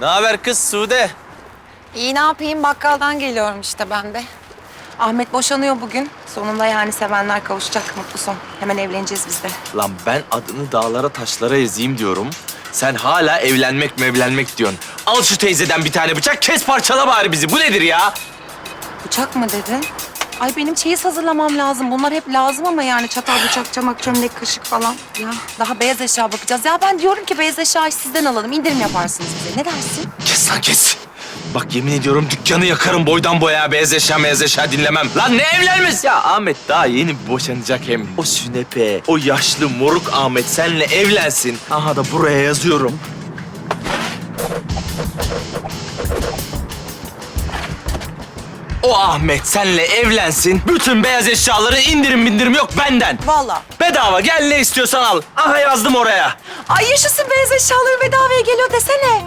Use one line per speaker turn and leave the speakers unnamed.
Ne haber kız Sude?
İyi ne yapayım bakkaldan geliyorum işte ben de. Ahmet boşanıyor bugün. Sonunda yani sevenler kavuşacak mutlu son. Hemen evleneceğiz biz de.
Lan ben adını dağlara taşlara yazayım diyorum. Sen hala evlenmek mevlenmek diyorsun. Al şu teyzeden bir tane bıçak kes parçala bari bizi. Bu nedir ya?
Bıçak mı dedin? Ay benim çeyiz hazırlamam lazım. Bunlar hep lazım ama yani çatal, bıçak, çamak, çömlek, kaşık falan. Ya daha beyaz eşya bakacağız. Ya ben diyorum ki beyaz eşyayı sizden alalım. indirim yaparsınız bize. Ne dersin?
Kes lan kes. Bak yemin ediyorum dükkanı yakarım boydan boya. Beyaz eşya beyaz eşya dinlemem. Lan ne evlenmesi? Ya Ahmet daha yeni boşanacak hem. O sünepe, o yaşlı moruk Ahmet senle evlensin. Aha da buraya yazıyorum. O Ahmet senle evlensin. Bütün beyaz eşyaları indirim bindirim yok benden.
Vallahi.
Bedava gel ne istiyorsan al. Aha yazdım oraya.
Ay yaşasın beyaz eşyaları bedavaya geliyor desene.